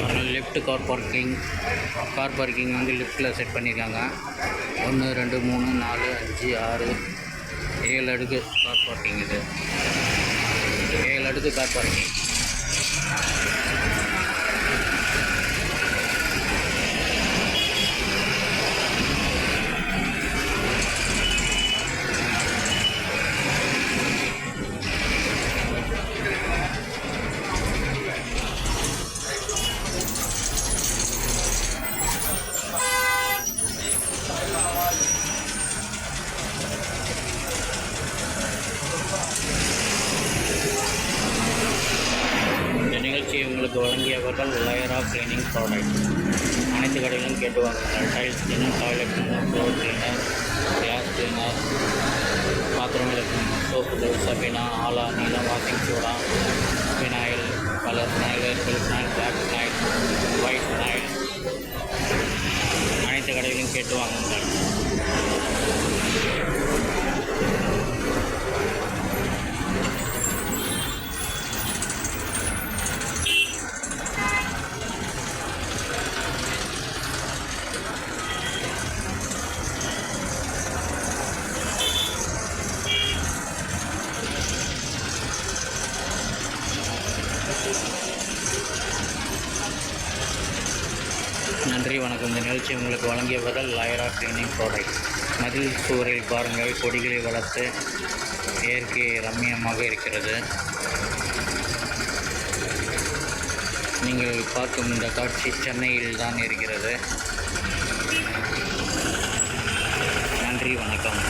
Left car parking car parking வந்து லிஃப்ட்டில் set பண்ணியிருக்காங்க ஒன்று ரெண்டு மூணு நாலு அஞ்சு ஆறு ஏழு அடுக்கு கார் பார்க்கிங் இது. ஏழு அடுக்கு கார் பார்க்கிங் உங்களுக்கு வழங்கியவர்கள் லயரா கிளீனிங் ப்ராடக்ட் அனைத்து கடைகளிலும் கேட்டு வாங்குங்கள். Tiles cleaner toilet cleaner floor cleaner gas cleaner பாத்திரம் விளக்கணும் சோப்பு சபினா ஆலா நீளம் washing soda phenyl colour phenyl herbal phenyl black phenyl white phenyl அனைத்து கடைகளிலும் கேட்டு வாங்குங்கள். நன்றி வணக்கம். இந்த நிகழ்ச்சி உங்களுக்கு வழங்கியவர்கள் லாயரா கிளீனிங் ப்ராடக்ட் மதில் சுவரில் பாருங்கள் கொடிகளை வளர்த்து இயற்கை ரம்மியமாக இருக்கிறது. நீங்கள் பார்க்கும் இந்த காட்சி சென்னையில் தான் இருக்கிறது. நன்றி வணக்கம்.